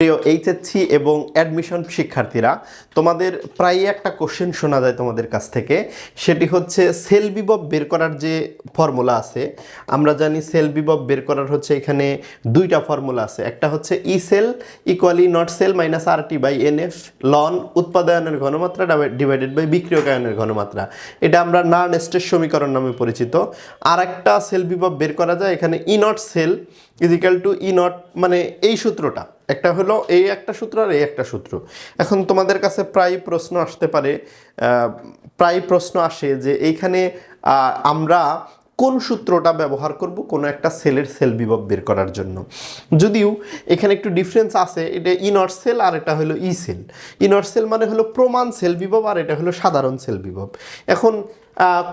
প্রিয় এইচএসসি এবং অ্যাডমিশন শিক্ষার্থীরা, তোমাদের প্রায় একটা কোশ্চেন শোনা যায় তোমাদের কাছ থেকে। সেটি হচ্ছে সেল বিভব বের করার যে ফর্মুলা আছে, আমরা জানি সেল বিভব বের করার হচ্ছে এখানে দুইটা ফর্মুলা আছে। একটা হচ্ছে E cell equally naught cell minus R T by N F ln উৎপাদনের ঘনমাত্রা ডিভাইডেড বাই বিক্রিয়কায়নের ঘনমাত্রা। এটা আমরা না নেস্টের সমীকরণ নামে পরিচিত। আর একটা সেল বিভব বের করা যায় এখানে E naught cell equal to E naught মানে এই সূত্রটা। একটা হলো এই একটা সূত্র আর এই একটা সূত্র। এখন তোমাদের কাছে প্রায় প্রশ্ন আসতে পারে প্রায় প্রশ্ন আসে যে এইখানে আমরা কোন সূত্রটা ব্যবহার করব? কোনো একটা সেলের সেল বিভব বের করার জন্য। যদিও এখানে একটু ডিফারেন্স আছে, এটা ইনট সেল আর এটা হলো ই সেল ইনট সেল মানে হলো প্রমাণ সেল বিভব আর এটা হলো সাধারণ সেল বিভব। এখন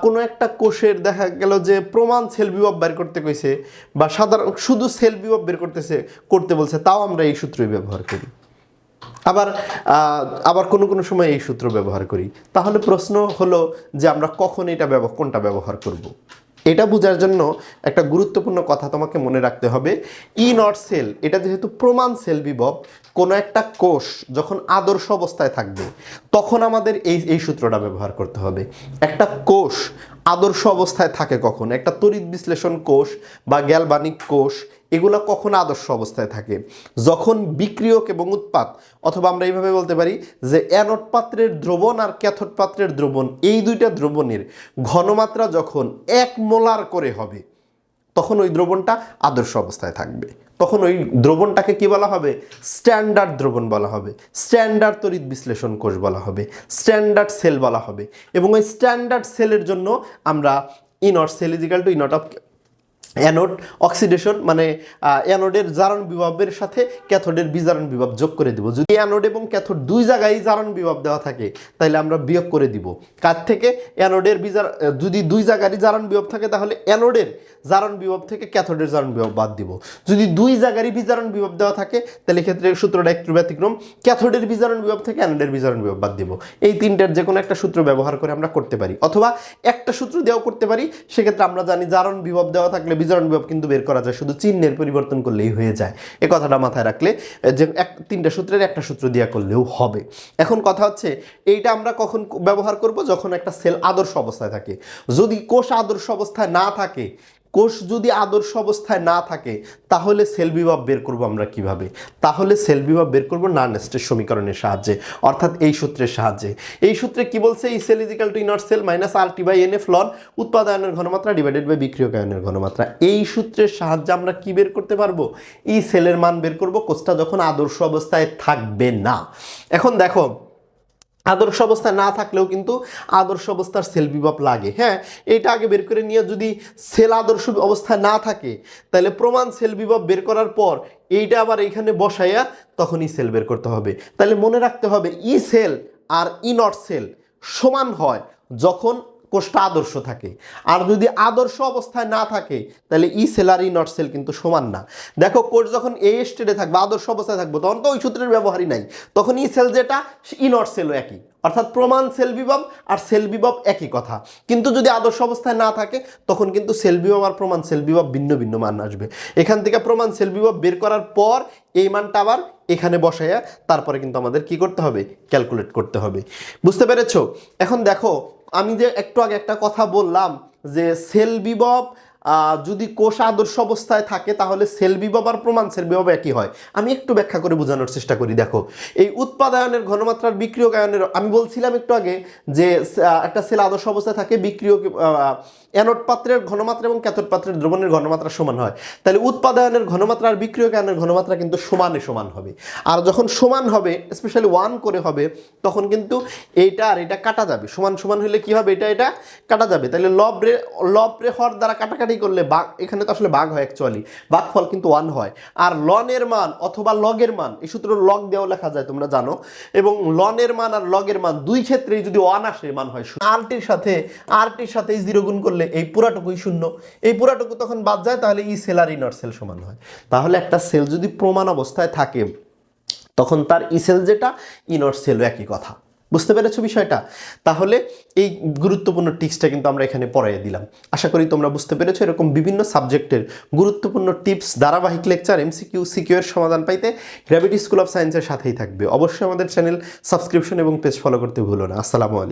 কোনো একটা কোষের দেখা গেল যে প্রমাণ সেল বিভব বের করতে কইছে বা সাধারণ, শুধু সেল বিভব বের করতেছে, করতে বলছে, তাও আমরা এই সূত্রই ব্যবহার করি। আবার আবার কোনো কোনো সময় এই সূত্র ব্যবহার করি। তাহলে প্রশ্ন হলো যে আমরা কখন এটা ব্যবহার কোনটা ব্যবহার করব। এটা বোঝার জন্য একটা গুরুত্বপূর্ণ কথা তোমাকে মনে রাখতে হবে। ই নট সেল এটা যেহেতু প্রমাণ সেল বিভব, কোনো একটা কোষ যখন আদর্শ অবস্থায় থাকবে, তখন আমাদের এই এই সূত্রটা ব্যবহার করতে হবে। একটা কোষ আদর্শ অবস্থায় থাকে কখন? একটা তড়িৎ বিশ্লেষণ কোষ বা গ্যালবানিক কোষ এগুলো কখন আদর্শ অবস্থায় থাকে? যখন বিক্রিয়ক এবং উৎপাদ অথবা আমরা এইভাবে বলতে পারি যে অ্যানোড পাত্রের দ্রবণ আর ক্যাথোড পাত্রের দ্রবণ, এই দুইটা দ্রবণের ঘনমাত্রা যখন এক মোলার করে হবে, তখন ওই দ্রবণটা আদর্শ অবস্থায় থাকবে। তখন ওই দ্রবণটাকে কি বলা হবে? স্ট্যান্ডার্ড দ্রবণ বলা হবে। স্ট্যান্ডার্ড তড়িৎ বিশ্লেষণ কোষ বলা হবে। স্ট্যান্ডার্ড সেল বলা হবে। এবং ওই স্ট্যান্ডার্ড সেলের জন্য আমরা E naught cell equal to E naught of anode oxidation মানে অ্যানোডের জারণ বিভবের সাথে ক্যাথোডের বিজারণ বিভব যোগ করে দিব। যদি অ্যানোড এবং ক্যাথোড দুই জায়গায় জারণ বিভব দেওয়া থাকে, তাহলে আমরা বিয়োগ করে দিব। কার থেকে? অ্যানোডের বিজার যদি দুই জায়গারই জারণ বিভব থাকে, তাহলে অ্যানোডের জারণ বিভব থেকে ক্যাথোডের জারণ বিভব বাদ দিব। যদি দুই জায়গারই বিজারণ বিভব দেওয়া থাকে, তাহলে ক্ষেত্রে সূত্রটা একটু ব্যতিক্রম। ক্যাথোডের বিজারণ বিভব থেকে অ্যানোডের বিজারণ বিভব বাদ দিব। এই তিনটার যে কোনো একটা সূত্র ব্যবহার করে আমরা করতে পারি। অথবা একটা সূত্র দেওয়াও করতে পারি। সেক্ষেত্রে আমরা জানি জারণ বিভব দেওয়া থাকলে বিজারণ বিভব কিন্তু বের করা যায়, শুধু চিহ্নের পরিবর্তন করলেই হয়ে যায়। এ কথাটা মাথায় রাখলে, যে এক, তিনটা সূত্রের একটা সূত্র দিয়া করলেও হবে। এখন কথা হচ্ছে, এইটা আমরা কখন ব্যবহার করব? যখন একটা সেল আদর্শ অবস্থায় থাকে। যদি কোষ আদর্শ অবস্থায় না থাকে কোষ যদি আদর্শ অবস্থায় না থাকে, তাহলে সেল বিভব বের করব আমরা কীভাবে? তাহলে সেল বিভব বের করব না নেস্টের সমীকরণের সাহায্যে, অর্থাৎ এই সূত্রের সাহায্যে। এই সূত্রে কি বলছে? E cell equal to E naught cell minus R T by N F ln উৎপাদনের ঘনমাত্রা ডিভাইডেড বাই বিক্রিয়কায়নের ঘনমাত্রা। এই সূত্রের সাহায্যে আমরা কি বের করতে পারব? এই সেলের মান বের করব, কোষটা যখন আদর্শ অবস্থায় থাকবে না। এখন দেখো আদর্শ অবস্থা না থাকলেও কিন্তু আদর্শ অবস্থার সেল বিভব লাগে হ্যাঁ? এটা আগে বের করে নিয়ে যদি সেল আদর্শ অবস্থায় না থাকে, তাহলে প্রমাণ সেল বিভব বের করার পর এইটা আবার এখানে বসাইয়া তখনই সেল বের করতে হবে। তাহলে মনে রাখতে হবে ই সেল আর ই নট সেল সমান হয় যখন কোষটা আদর্শ থাকে। আর যদি আদর্শ অবস্থায় না থাকে, তাহলে ই সেল আর ই নট সেল কিন্তু সমান না। দেখো, কোষ যখন এ স্টেটে থাকবে, আদর্শ অবস্থায় থাকবে, তখন তো ওই সূত্রের ব্যবহারই নাই। তখন ই সেল যেটা, ই নট সেলও একই। অর্থাৎ প্রমাণ সেল বিভব আর সেল বিভব একই কথা। কিন্তু যদি আদর্শ অবস্থায় না থাকে, তখন কিন্তু সেল বিভব আর প্রমাণ সেল বিভব ভিন্ন ভিন্ন মান আসবে। এখান থেকে প্রমাণ সেল বিভব বের করার পর এই মানটা আবার এখানে বসাইয়া, তারপরে কিন্তু আমাদের কি করতে হবে? ক্যালকুলেট করতে হবে। বুঝতে পেরেছ? এখন দেখো আমি যে একটু আগে একটা কথা বললাম যে সেল বিভব যদি কোষ আদর্শ অবস্থায় থাকে, তাহলে সেল বিভব আর প্রমাণ সেল বিভব একই হয়। আমি একটু ব্যাখ্যা করে বোঝানোর চেষ্টা করি, দেখো। এই উৎপাদায়নের ঘনমাত্রার বিক্রিয়কায়নের, আমি বলছিলাম একটু আগে যে একটা সেল আদর্শ অবস্থায় থাকে বিক্রিয় অ্যানোড পাত্রের ঘনমাত্রা এবং ক্যাথোড পাত্রের দ্রবণের ঘনমাত্রা সমান হয়। তাহলে উৎপাদায়নের ঘনমাত্রা আর বিক্রিয়কায়নের ঘনমাত্রা কিন্তু সমানে সমান হবে। আর যখন সমান হবে স্পেশালি ওয়ান করে হবে, তখন কিন্তু এইটা আর এটা কাটা যাবে। সমান সমান হলে কি হবে? এটা এটা কাটা যাবে। তাহলে লব রে লব রে হর দ্বারা কাটাকাটি করলে বাঘ, এখানে তো আসলে বাঘ হয় অ্যাকচুয়ালি বাঘ ফল কিন্তু ওয়ান হয়। আর লনের মান অথবা লগের মান, এই সূত্র লগ দেওয়া লেখা যায়, তোমরা জানো। এবং লনের মান আর লগের মান দুই ক্ষেত্রেই যদি ওয়ান আসে মান হয় আরটির সাথে আরটির সাথে জিরো গুণ করলে এই পুরাটুকুই শূন্য। এই পুরাটুকু তখন বাদ যায়, তাহলে ই সেল আর ইনট সেল সমান হয়। তাহলে একটা সেল যদি প্রমাণ অবস্থায় থাকে, তখন তার ই সেল যেটা ইনট সেলও একই কথা। বুঝতে পেরেছ বিষয়টা? তাহলে এই গুরুত্বপূর্ণ টিপসটা কিন্তু আমরা এখানে পড়াই দিলাম। আশা করি তোমরা বুঝতে পেরেছ এরকম বিভিন্ন সাবজেক্টের গুরুত্বপূর্ণ টিপস ধারাবাহিক লেকচার এমসিকিউ সিকিউ এর সমাধান পাইতে গ্র্যাভিটি স্কুল অফ সায়েন্সের সাথেই থাকবে। অবশ্যই আমাদের চ্যানেল সাবস্ক্রিপশন এবং পেজ ফলো করতে ভুলো না। আসসালামু আলাইকুম।